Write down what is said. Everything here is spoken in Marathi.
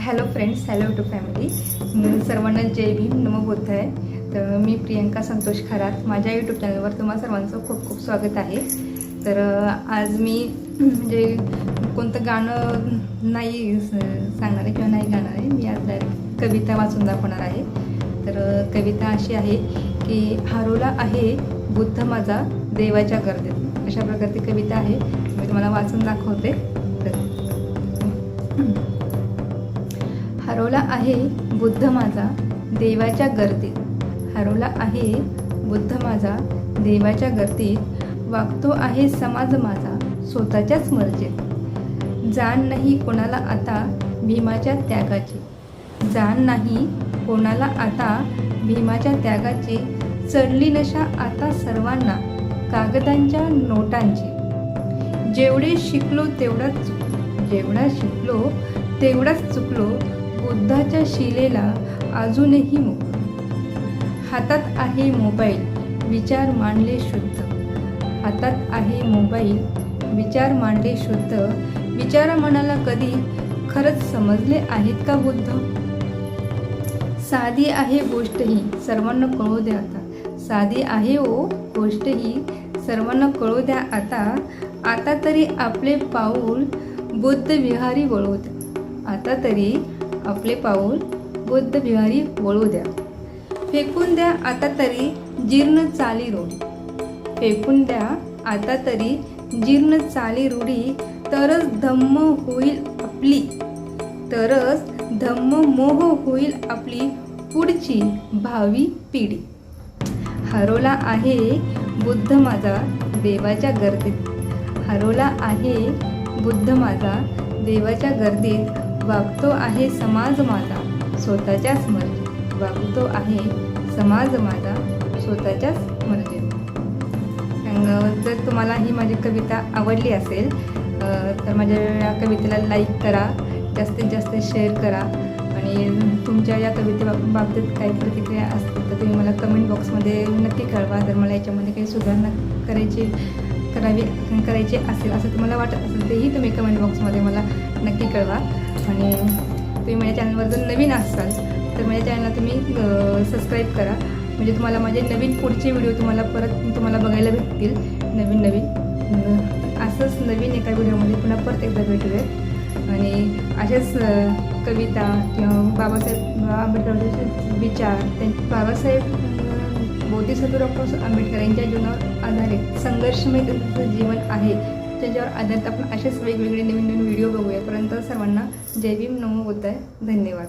Hello friends hello to family सर्वांना जय भीम नमो बुद्ध आहे. तर मी प्रियंका संतोष खरात. माझ्या यूट्यूब चॅनलवर तुम्हा सर्वांचं खूप खूप स्वागत आहे. तर आज मी म्हणजे कोणतं गाणं नाही सांगणार आहे किंवा नाही गाणार आहे. मी आज डायरेक्ट कविता वाचून दाखवणार आहे. तर कविता अशी आहे की हरवला आहे बुद्ध माझा देवाच्या गर्दीत. अशा प्रकारची कविता आहे. मी तुम्हाला वाचून दाखवते. हरवला आहे बुद्ध माझा देवाच्या गर्दीत. हरवला आहे बुद्ध माझा देवाच्या गर्दीत. वागतो आहे समाज माझा स्वतःच्याच मर्जीत. जाण नाही कोणाला आता भीमाच्या त्यागाची. जाण नाही कोणाला आता भीमाच्या त्यागाची. चढली नशा आता सर्वांना कागदांच्या नोटांची. जेवढे शिकलो तेवढाच जेवढा शिकलो तेवढाच चुकलो बुद्धाच्या शिलेला अजूनही मुक हातात आहे मोबाईल विचार मांडले शुद्ध. हातात आहे मोबाईल विचार मांडले शुद्ध. विचार मनाला कधी खरंच समजले आहेत का बुद्ध? साधी आहे गोष्ट ही सर्वांना कळू द्या आता. साधी आहे ओ गोष्ट ही सर्वांना कळू द्या आता. आता तरी आपले पाऊल बुद्ध विहारी वळवत. आता तरी आपले पाऊल बुद्ध विहारी वळू द्या. फेकून द्या आता तरी जीर्ण चाली रूढी. फेकून द्या आता तरी जीर्ण चाली रूढी तरच धम्म होईल आपली. तरच धम्म मोह होईल आपली पुढची भावी पिढी. हरवला आहे बुद्ध माझा देवाच्या गर्दीत. हरवला आहे बुद्ध माझा देवाच्या गर्दीत. वागतो आहे समाज माझा स्वतःच्याच मर्जीत वागतो आहे समाज माझा स्वतःच्याच मर्जीत जर तुम्हाला ही माझी कविता आवडली असेल तर माझ्या या कवितेला लाईक करा जास्तीत जास्त शेअर करा. आणि तुमच्या या कविते बाबतीत काही प्रतिक्रिया असतील तर तुम्ही मला कमेंट बॉक्समध्ये नक्की कळवा. जर मला याच्यामध्ये काही सुधारणा करायची करावी करायची असेल असं तुम्हाला वाटत असेल तेही तुम्ही कमेंट बॉक्समध्ये मला नक्की कळवा. आणि तुम्ही माझ्या चॅनलवर जर नवीन असाल तर माझ्या चॅनलला तुम्ही सबस्क्राईब करा. म्हणजे तुम्हाला माझे नवीन पुढचे व्हिडिओ तुम्हाला परत तुम्हाला बघायला भेटतील. नवीन नवीन. असंच नवीन एका व्हिडिओमध्ये पुन्हा परत एकदा भेटूया. आणि अशाच कविता किंवा बाबासाहेब आंबेडकरांचे विचार त्यां बाबासाहेब बोधिसत्व डॉक्टर आंबेडकर यांच्या जीवनावर आधारित संघर्षमय त्यांचं जीवन आहे. त्याच्यावर आधारित आपण असेच वेगवेगळे नवीन नवीन व्हिडिओ बघूया. पर्यंत सर्वांना जय भीम. नमो आहे धन्यवाद.